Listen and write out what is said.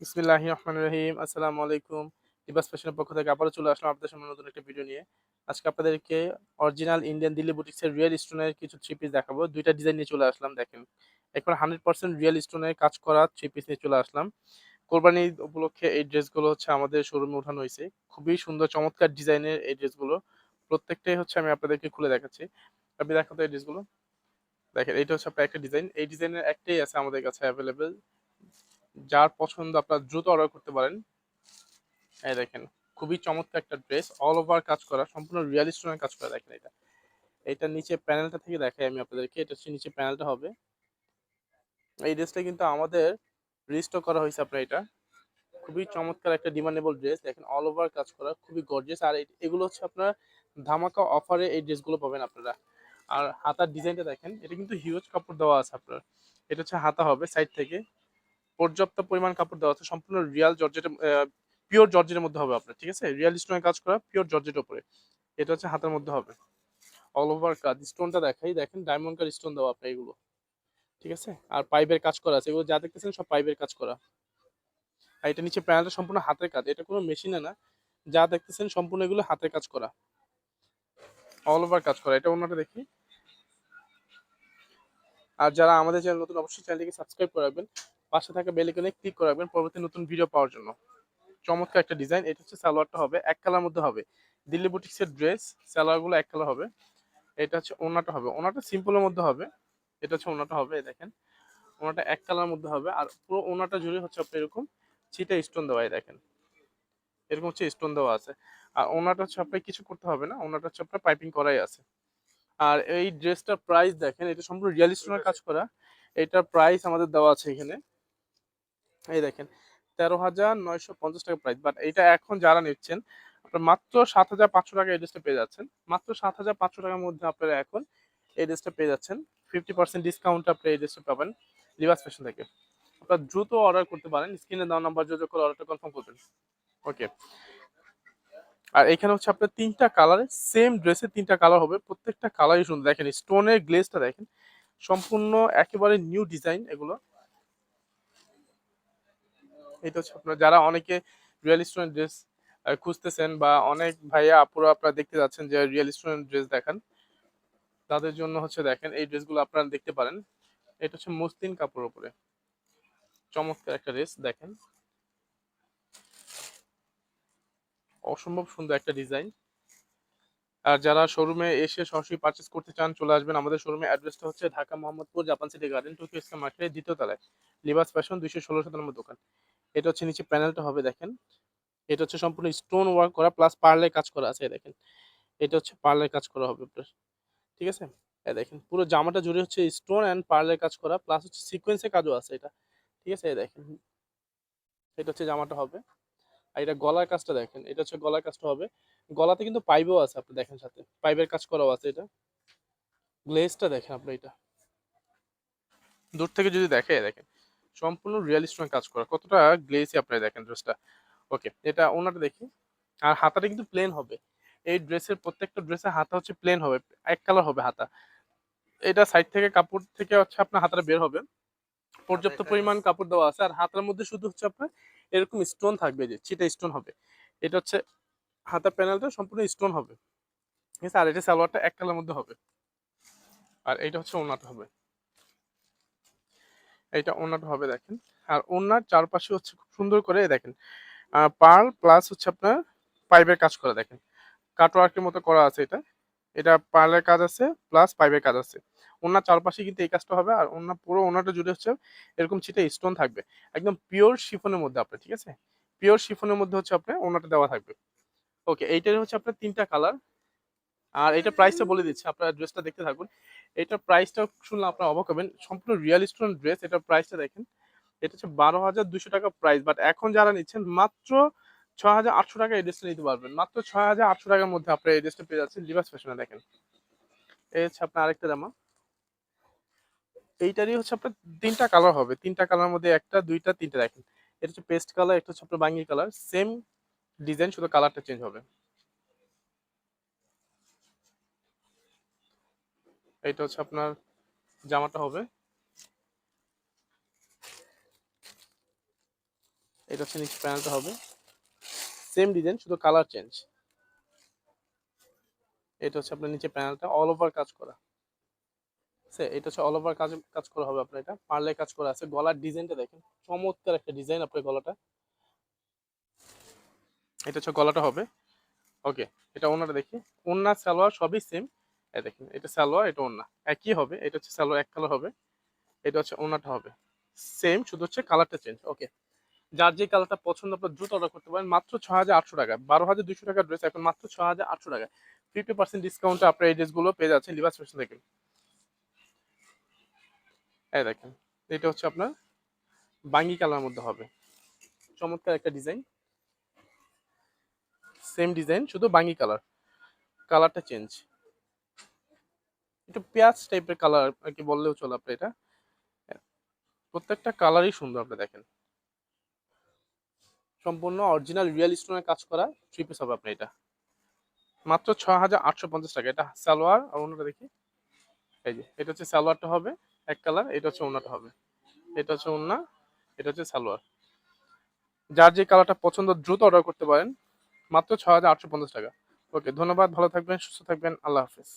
বিসমিল্লাহি রহমান রহিম। আসসালামু আলাইকুম। লিবাস ফ্যাশনের পক্ষ থেকে আবারও চলে আসলাম আপনাদের সামনে নতুন একটা ভিডিও নিয়ে। আজকে আপনাদেরকে অরিজিনাল ইন্ডিয়ান দিল্লি বুটিক্সের রিয়েল স্টোনের কিছু থ্রি পিস দেখাবো। দুইটা ডিজাইন নিয়ে চলে আসলাম, দেখেন। একবার হান্ড্রেড পার্সেন্ট রিয়েল স্টোনের কাজ করা থ্রি পিস নিয়ে চলে আসলাম। কোরবানি উপলক্ষে এই ড্রেসগুলো হচ্ছে আমাদের শোরুমে উঠানো হয়েছে। খুবই সুন্দর, চমৎকার ডিজাইনের এই ড্রেসগুলো। প্রত্যেকটাই হচ্ছে আমি আপনাদেরকে খুলে দেখাচ্ছি। আপনি দেখাতো এই ড্রেসগুলো। দেখেন, এইটা হচ্ছে আপনার একটা ডিজাইন এই ডিজাইনের একটাই আছে আমাদের কাছে অ্যাভেলেবেল যার পছন্দ আপনারা দ্রুত অর্ডার করতে পারেন। এই দেখেন, খুবই চমৎকার একটা ড্রেস অল ওভার কাজ করা, সম্পূর্ণ রিয়াল স্টোনের কাজ করা, দেখেন এটা। এটা নিচে প্যানেলটা থেকে দেখাই আমি আপনাদেরকে, এটা হচ্ছে নিচে প্যানেলটা হবে। এই ড্রেসটা কিন্তু আমাদের রিস্টক করা হয়েছে আপনার এটা। খুবই চমৎকার একটা ডিমান্ডেবল ড্রেস দেখেন অল ওভার কাজ করা, খুবই গর্জিয়াস আর এগুলো হচ্ছে আপনার ধামাকা অফারে এই ড্রেসগুলো পাবেন আপনারা। আর হাতার ডিজাইনটা দেখেন, এটা কিন্তু হিউজ কাপড় দেওয়া আছে আপনার। এটা হচ্ছে হাতা হবে সাইড থেকে। পর্যাপ্ত পরিমাণ কাপড় দেওয়া আছে। সম্পূর্ণ রিয়াল জর্জেটের পিওর জর্জেটের মধ্যে হবে আপনার, ঠিক আছে? রিয়াল স্টোনের কাজ করা, পিওর জর্জেটের উপরে। এটা হচ্ছে হাতের মধ্যে হবে। অল ওভার কাজ। স্টোনটা দেখাই। দেখেন ডায়মন্ড কার স্টোন দেওয়া আপনার এগুলো। ঠিক আছে? আর পাইপের কাজ করা আছে। এগুলো যা দেখতেছেন সব পাইপের কাজ করা। আর এটা নিচে প্যানেলটা সম্পূর্ণ হাতের কাজ। এটা কোনো মেশিনে না। যা দেখতেছেন সম্পূর্ণ এগুলো হাতের কাজ করা। অল ওভার কাজ করা। এটা অন্যটা দেখি। আর যারা আমাদের চ্যানেল নতুন, অবশ্যই চ্যানেলটিকে সাবস্ক্রাইব করে রাখবেন। পাশে থাকা বেল আইকনে ক্লিক করে রাখবেন পরবর্তী নতুন ভিডিও পাওয়ার জন্য। চমৎকার একটা ডিজাইন এটা হচ্ছে সালোয়ারটা হবে এক কালার মধ্যে হবে। দিল্লি বুটিক্সের ড্রেস সালোয়ারগুলো এক কালার হবে। এটা হচ্ছে ওনাটা হবে ওনাটা সিম্পলের মধ্যে হবে। এটা হচ্ছে ওনাটা হবে দেখেন। ওনাটা এক কালার মধ্যে হবে আর পুরো ওনাটা জুড়ে হচ্ছে আপনার এরকম ছিটা স্টোন দেওয়া এই দেখেন। এরকম হচ্ছে স্টোন দেওয়া আছে। আর ওনাটা হচ্ছে আপনার কিছু করতে হবে না ওনাটা হচ্ছে আপনার পাইপিং করাই আছে। আর এই ড্রেসটার প্রাইস দেখেন এটা সম্পূর্ণ রিয়াল স্টোনের কাজ করা। এটার প্রাইস আমাদের দেওয়া আছে এখানে। এই দেখেন, তেরো হাজার নয়শো পঞ্চাশ টাকা প্রাইস বাট এটা এখন যারা নিচ্ছেন, আপনার মাত্র সাত হাজার পাঁচশো টাকা এই ড্রেসটা পেয়ে যাচ্ছেন। মাত্র সাত হাজার পাঁচশো টাকার মধ্যে আপনারা এখন এই ড্রেসটা পেয়ে যাচ্ছেন। ফিফটি পার্সেন্ট ডিসকাউন্ট আপনি এই ড্রেসটা পাবেন লিবাস ফ্যাশন থেকে। আপনারা দ্রুত অর্ডার করতে পারেন স্ক্রিনে দেওয়া নাম্বার যোগাযোগ করে অর্ডারটা কনফার্ম করবেন। ওকে আর এখানে হচ্ছে আপনার তিনটা কালারে সেম ড্রেসের তিনটা কালার হবে, প্রত্যেকটা কালারই সুন্দর। দেখেন স্টোনের গ্লেজটা দেখেন, সম্পূর্ণ একেবারে নিউ ডিজাইন এগুলো। এটা হচ্ছে আপনার যারা অনেকে রিয়েল স্টোনের ড্রেস খুঁজতেছেন বা অনেক ভাইয়া, আপুরা আপনারা দেখতে যাচ্ছেন যে রিয়েল স্টোনের ড্রেস দেখান, তাদের জন্য হচ্ছে দেখেন এই ড্রেসগুলো আপনারা দেখতে পারেন। এটা হচ্ছে মসলিন কাপড়ের উপরে। চমৎকার একটা ড্রেস দেখেন। অসম্ভব সুন্দর একটা ডিজাইন আর যারা শোরুমে এসে সরাসরি পারচেস করতে চান, চলে আসবেন। আমাদের শোরুমে অ্যাড্রেসটা হচ্ছে Dhaka Mohammadpur, Japan City Garden Tokyo Square মার্কেটের দ্বিতীয় তলায়। লিবাস ফ্যাশন দুইশো ষোলো শত নম্বর দোকান। এটা হচ্ছে নিচে প্যানেলটা হবে দেখেন। এটা হচ্ছে সম্পূর্ণ স্টোন ওয়ার্ক করা প্লাস পার্লের কাজ করা আছে দেখেন। এটা হচ্ছে পার্লের কাজ করা হবে আপনার, ঠিক আছে? দেখেন, পুরো জামাটা জুড়ে হচ্ছে স্টোন অ্যান্ড পার্লের কাজ করা প্লাস হচ্ছে সিকোয়েন্সের কাজও আছে এটা, ঠিক আছে? দেখেন, এটা হচ্ছে জামাটা হবে। আর এটা গলার কাজটা দেখেন, এটা হচ্ছে গলার কাজটা হবে। গলাতে কিন্তু পাইপও আছে আপনি দেখেন সাথে পাইপের কাজ করাও আছে এটা। গ্লেজটা দেখেন আপনি এটা। দূর থেকে যদি দেখে দেখেন। সম্পূর্ণ রিয়েল স্টোন কাজ করা। কতটা গ্লেসি আপনি দেখেন ড্রেসটা ওকে এটা ওনাটা দেখি। আর হাতাটা কিন্তু প্লেন হবে। এই ড্রেসের প্রত্যেকটা ড্রেসের হাতা হচ্ছে প্লেন হবে। এক কালার হবে হাতা। এটা সাইড থেকে কাপড় থেকে হচ্ছে আপনার হাতাটা বের হবে। পর্যাপ্ত পরিমাণ কাপড় দেওয়া আছে। আর হাতার মধ্যে শুধু হচ্ছে আপনার এরকম স্টোন থাকবে যে চিটা স্টোন হবে। এটা হচ্ছে হাতার প্যানেলটা সম্পূর্ণ স্টোন হবে। ঠিক আছে? আর এটা সালোয়ারটা এক কালার মধ্যে হবে। আর এটা হচ্ছে ওনাটা হবে। এইটা ওনাটা হবে দেখেন। আর ওনার চারপাশে হচ্ছে খুব সুন্দর করে দেখেন পার্ল প্লাস হচ্ছে আপনার পাইপের কাজ করা দেখেন। কাটওয়ার্কের মতো করা আছে এটা। এটা পার্লের কাজ আছে, প্লাস পাইপের কাজ আছে। ওনার চারপাশে কিন্তু এই কাজটা হবে আর ওনার পুরো ওনাটা জুড়ে হচ্ছে এরকম ছিটে স্টোন থাকবে। একদম পিওর শিফনের মধ্যে আপনার, ঠিক আছে? পিওর শিফনের মধ্যে হচ্ছে আপনার ওনাটা দেওয়া থাকবে। ওকে এইটার হচ্ছে আপনার তিনটা কালার। আর এটা প্রাইসটা বলে দিচ্ছি আপনারা ড্রেসটা দেখতে থাকুন। এটার প্রাইসটা শুনলে আপনারা অবাক হবেন সম্পূর্ণ রিয়েল স্টোন ড্রেস এটার প্রাইসটা দেখেন। এটা হচ্ছে বারো হাজার দুশো টাকা প্রাইস বাট এখন যারা নিচ্ছেন মাত্র ছয় হাজার আটশো টাকা এই ড্রেসটা নিতে পারবেন। মাত্র ছয় হাজার আটশো টাকার মধ্যে আপনার এই ড্রেসটা পেয়ে যাচ্ছেন লিবাস ফ্যাশনে দেখেন। এই হচ্ছে আপনার আরেকটা জামা। এইটারই হচ্ছে আপনার তিনটা কালার হবে। তিনটা কালার মধ্যে একটা দুইটা তিনটা দেখেন। এটা হচ্ছে পেস্ট কালার একটা হচ্ছে আপনার বাঙ্গি কালার সেম ডিজাইন শুধু কালারটা চেঞ্জ হবে। এইটা হচ্ছে আপনার জামাটা হবে। এটা হচ্ছে নিচে প্যানেলটা হবে। সেম ডিজাইন শুধু কালার চেঞ্জ এটা হচ্ছে আপনার নিচে প্যানেলটা অল ওভার কাজ করা। সে, এটা হচ্ছে অল ওভার কাজ কাজ করা হবে আপনার এটা। পার্লে কাজ করা আছে। গলার ডিজাইনটা দেখেন। চমৎকার একটা ডিজাইন আপনার গলাটা। এটা হচ্ছে গলাটা হবে। ওকে এটা ওনাটা দেখি। ওন্না সালোয়ার সবই সেম এই দেখেন, এটা সালোয়ার, এটা ওন্না। একই হবে, এটা হচ্ছে সালোয়ার, এক কালার হবে, এটা হচ্ছে ওনাটা হবে। সেম শুধু হচ্ছে কালারটা চেঞ্জ ওকে যার যে কালারটা পছন্দ, আপনার দ্রুত অর্ডার করতে পারেন। মাত্র ছ হাজার আটশো টাকা বারো হাজার দুশো টাকার ড্রেস এখন মাত্র ছ হাজার আটশো টাকা। ফিফটি পার্সেন্ট ডিসকাউন্টে আপনার এই ড্রেসগুলো পেয়ে যাচ্ছেন লিবাস ফ্যাশন থেকে। এই দেখেন, এটা হচ্ছে আপনার বাঙ্গি কালার মধ্যে হবে। চমৎকার একটা ডিজাইন সেম ডিজাইন শুধু বাঙ্গি কালার কালারটা চেঞ্জ একটু পেঁয়াজ টাইপের কালার আর কি বললেও চলে আপনি এটা। প্রত্যেকটা কালারই সুন্দর আপনি দেখেন। সম্পূর্ণ অরিজিনাল রিয়েল স্টোনের কাজ করা থ্রি পিস হবে আপনি এটা। মাত্র ছ হাজার আটশো পঞ্চাশ টাকা। এটা সালোয়ার আর অন্যটা দেখি। এই যে, এটা হচ্ছে সালোয়ারটা হবে এক কালার এটা হচ্ছে ওনাটা হবে। এটা হচ্ছে ওন্না, এটা হচ্ছে সালোয়ার। যার যে কালারটা পছন্দ দ্রুত অর্ডার করতে পারেন। মাত্র ছ হাজার আটশো পঞ্চাশ টাকা। ওকে ধন্যবাদ, ভালো থাকবেন, সুস্থ থাকবেন, আল্লাহ হাফিজ।